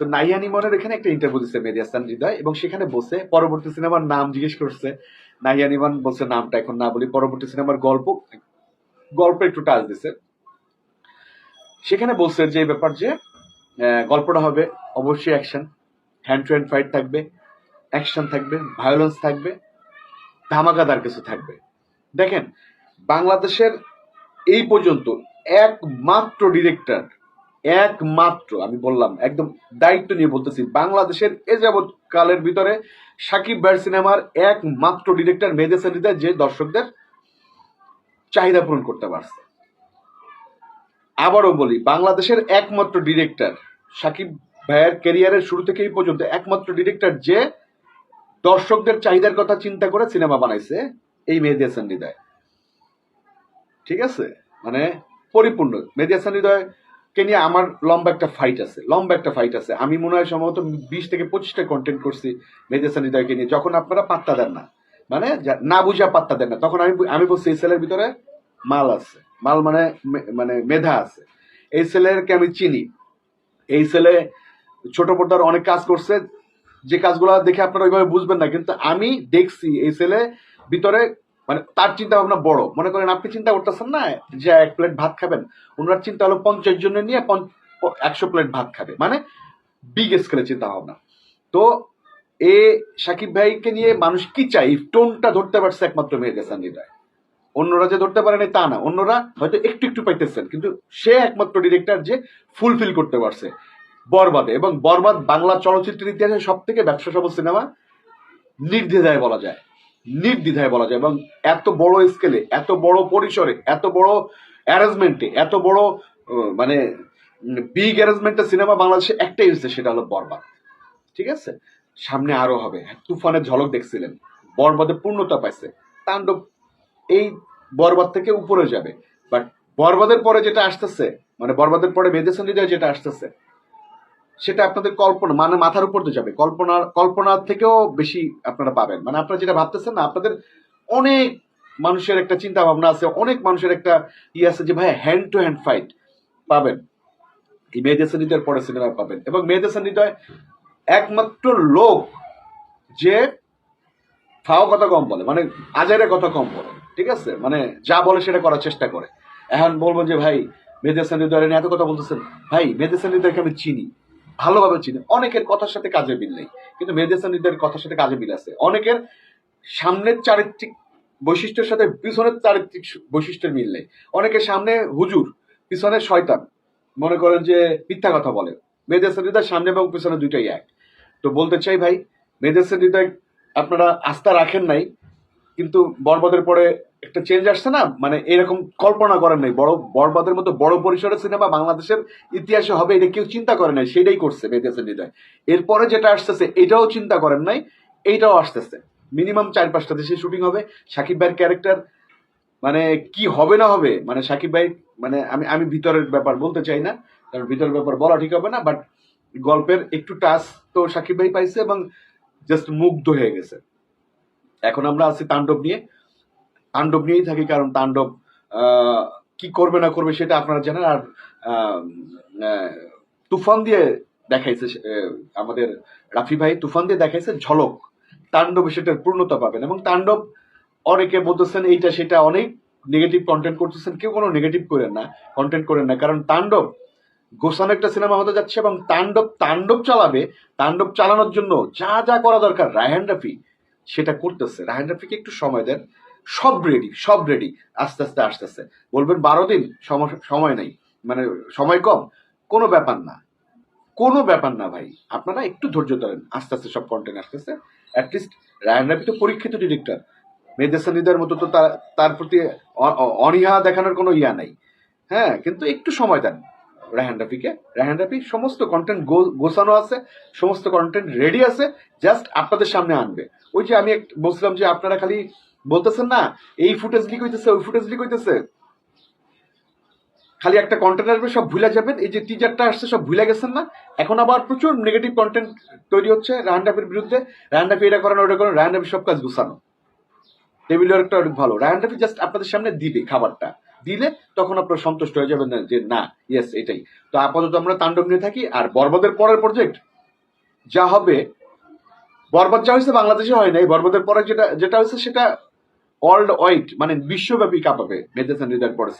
তো নাইয়ানি মনের এখানে একটা ইন্টারভিউ দিচ্ছে মেদিয়াস্তান হৃদয়, এবং সেখানে বসে পরবর্তী সিনেমার নাম জিজ্ঞেস করছে। নাইয়ানি মান বলছে, নামটা এখন না বলি, পরবর্তী সিনেমার গল্প গল্প একটু টাচ দিছে। সেখানে বলছে যে ব্যাপার যে গল্পটা হবে অবশ্যই action hand to hand fight থাকবে অ্যাকশন থাকবে ভায়োলেন্স থাকবে, ধামাকাদার কিছু থাকবে। দেখেন, বাংলাদেশের এই পর্যন্ত একমাত্র ডিরেক্টর একমাত্র, আমি বললাম, একদম দায়িত্ব নিয়ে বলতেছি, বাংলাদেশের এ যাবৎ কালের ভিতরে সাকিব ভাইয়ের সিনেমার একমাত্র ডিরেক্টর মেহেদি হাসান যে দর্শকদের চাহিদা পূরণ করতে পারছে। আবারও বলি, বাংলাদেশের একমাত্র ডিরেক্টর সাকিব ভাইয়ের ক্যারিয়ারের শুরু থেকে এই পর্যন্ত একমাত্র ডিরেক্টর যে দর্শকদের চাহিদার কথা চিন্তা করে সিনেমা বানাইছে, এই মেহেদি হাসান হৃদয় ঠিক আছে? মানে পরিপূর্ণ। মেহেদি হাসান হৃদয়কে নিয়ে আমার লম্বা একটা ফাইট আছে, লম্বা একটা ফাইট আছে। আমি মনে হয় সম্ভবত বিশ থেকে পঁচিশটা কন্টেন্ট করছি মেহেদি হাসান হৃদয়কে নিয়ে, যখন আপনারা পাত্তা দেন না। মানে না বুঝা পাত্তা দেন না। তখন আমি আমি বলছি, এই সেলের ভিতরে মাল আছে। মাল মানে মানে মেধা আছে। এই সেলেরকে আমি চিনি। এই সেলে ছোট পর্দার অনেক কাজ করছে। যে কাজগুলো দেখে আপনারা ওইভাবে বুঝবেন না। কিন্তু আমি দেখছি এই ছেলে ভিতরে মানে তার চিন্তা ভাবনা বড়। মনে করেন আপনি চিন্তা করতেছেন না যে এক প্লেট ভাত খাবেন, ওনার চিন্তা হলো পঞ্চাশ জনের নিয়ে একশো প্লেট ভাত খাবে। মানে বিগ স্কেলে চিন্তা ভাবনা তো এ সাকিব ভাইকে নিয়ে মানুষ কি চাই টোনটা ধরতে পারছে একমাত্র হাসান হৃদয় অন্যরা যে ধরতে পারেনি তা না। অন্যরা হয়তো একটু একটু পাইতেছেন, কিন্তু সে একমাত্র ডিরেক্টর যে ফুলফিল করতে পারছে। বরবাদে। এবং বরবাদ বাংলা চলচ্চিত্রের ইতিহাসে সব থেকে ব্যবসা সফল সিনেমা নির্দ্বিধায় বলা যায়। নির্দ্বিধায় বলা যায় এবং এত বড় স্কেলে এত বড় পরিসরে, এত বড় অ্যারেঞ্জমেন্টে এত বড় মানে বিগ অ্যারেঞ্জমেন্টের সিনেমা বাংলাদেশে একটাই হচ্ছে সেটা হলো বরবাদ। ঠিক আছে? সামনে আরও হবে। তুফানের ঝলক দেখছিলেন। বরবাদে পূর্ণতা পাইছে। তাণ্ডব এই বরবাদ থেকে উপরে যাবে। বাট বরবাদের পরে যেটা আসতেছে মানে বরবাদের পরে মেদেশন হৃদয় যেটা আসতেছে সেটা আপনাদের কল্পনা মানে মাথার উপর দিয়ে যাবে। কল্পনার কল্পনার থেকেও বেশি আপনারা পাবেন। মানে আপনারা যেটা ভাবতেছেন না, আপনাদের অনেক মানুষের একটা চিন্তা ভাবনা আছে, অনেক মানুষের একটা ইয়ে আছে যে ভাই হ্যান্ড টু হ্যান্ড ফাইট পাবেন। এই মেয়েদেশন হৃদয়ের পরে সিনেমা পাবেন। এবং মেয়েদেশন হৃদয় একমাত্র লোক যে ফাও কথা কম বলে মানে আজারে কথা কম বলে, ঠিক আছে? মানে যা বলে সেটা করার চেষ্টা করে। এখন বলব যে, ভাই হৃদয়ের নিয়ে এত কথা বলতেছেন, ভাই মেদেসান হৃদয়কে আমি চিনি। ভালোভাবে চিনে। অনেকের কথার সাথে কাজে মিল নেই, কিন্তু মেদেসান হৃদয়ের কথার সাথে কাজে মিল আছে। অনেকের সামনের চারিত্রিক বৈশিষ্ট্যের সাথে পিছনের চারিত্রিক বৈশিষ্ট্যের মিল নেই। অনেকের সামনে হুজুর, পিছনে শয়তান। মনে করেন যে মিথ্যা কথা বলে। মেদেসান হৃদয় সামনে এবং পিছনে দুইটাই এক। তো বলতে চাই ভাই মেদেসান হৃদয় আপনারা আস্থা রাখেন নাই, কিন্তু বরবাদের পরে একটা চেঞ্জ আসছে না? মানে এরকম কল্পনা করেন নাই। বড় বরবাদের মতো বড় পরিসরের সিনেমা বাংলাদেশের ইতিহাসে হবে এটা কেউ চিন্তা করে নাই, সেটাই করছে মেদিয়াসের হৃদয়। এরপরে যেটা আসতেছে, এটাও চিন্তা করেন নাই, এইটাও আসতেছে। মিনিমাম চার পাঁচটা দেশে শুটিং হবে। সাকিব ভাইয়ের ক্যারেক্টার মানে কি হবে না হবে মানে সাকিব ভাই মানে আমি আমি ভিতরের ব্যাপার বলতে চাই না, কারণ ভিতরের ব্যাপার বলা ঠিক হবে না বাট গল্পের একটু টাচ তো সাকিব ভাই পাইছে এবং জাস্ট মুগ্ধ হয়ে গেছে। এখন আমরা আছি তাণ্ডব নিয়ে। তাণ্ডব নিয়েই থাকি, কারণ তাণ্ডব কি করবে না করবে সেটা আপনারা জানেন, আর তুফান দিয়ে দেখাইছে আমাদের রাফি ভাই, তুফান দিয়ে দেখাইছে ঝলক। তাণ্ডবে সেটার পূর্ণতা পাবেন এবং তাণ্ডব অনেকে বলতেছেন এইটা সেটা অনেক নেগেটিভ কন্টেন্ট করতেছেন, কেউ কোনো নেগেটিভ করেন না কন্টেন্ট করেন না, কারণ তাণ্ডব, গোসান একটা সিনেমা হতে যাচ্ছে এবং তাণ্ডব তাণ্ডব চালাবে, তাণ্ডব চালানোর জন্য যা যা করা দরকার, রায়হান রাফি সেটা করতেছে। রায়হান রাফিকে একটু সময় দেন সব রেডি সব রেডি আস্তে আস্তে আস্তে আস্তে বলবেন বারো দিন সম- সময় নাই। মানে সময় কম। কোনো ব্যাপার না। কোনো ব্যাপার না ভাই। আপনারা একটু ধৈর্য ধরেন। আস্তে আস্তে সব কন্টেন্ট আসতেছে। অ্যাটলিস্ট রায়হান রাফি তো পরীক্ষিত ডিরেক্টর মেদেসানিদের মতো তো তার প্রতি অনীহা দেখানোর কোনো ইয়া নাই। হ্যাঁ কিন্তু একটু সময় দেন রায়হান রাফিকে রায়হান রাফি সমস্ত কন্টেন্ট গোছানো আছে, সমস্ত কন্টেন্ট রেডি আছে জাস্ট আপনাদের সামনে আনবে। ওই যে আমি বলছিলাম যে আপনারা খালি বলতেছেন না, এই ফুটেজ লিক হইতেছে, ওই ফুটেজ লিক হইতেছে। খালি একটা কন্টেন্ট আসবে, সব ভুলে যাবেন। এই যে টিজারটা আসছে, সব ভুলে গেছেন না। এখন আবার প্রচুর নেগেটিভ কন্টেন্ট তৈরি হচ্ছে রাফির বিরুদ্ধে। রায়হান রাফি এটা করেন ওটা করেন রায়হান রাফি সব কাজ গুছানো। টেবিল ওয়ার্কটা অনেক ভালো। রায়হান রাফি জাস্ট আপনাদের সামনে দিবে খাবারটা। দিলে তখন আপনারা সন্তুষ্ট হয়ে যাবেন না যে, না ইয়েস এটাই। তো আপাতত আমরা তাণ্ডব নিয়ে থাকি, আর বরবাদের পরের প্রজেক্ট যা হবে, বরবাদ যা হয়েছে বাংলাদেশে হয় নাই। বরবাদের পরে যেটা যেটা হয়েছে সেটা ওয়ার্ল্ড ওয়াইড মানে বিশ্বব্যাপী কাঁপাবে হাসান হৃদয়ের পরে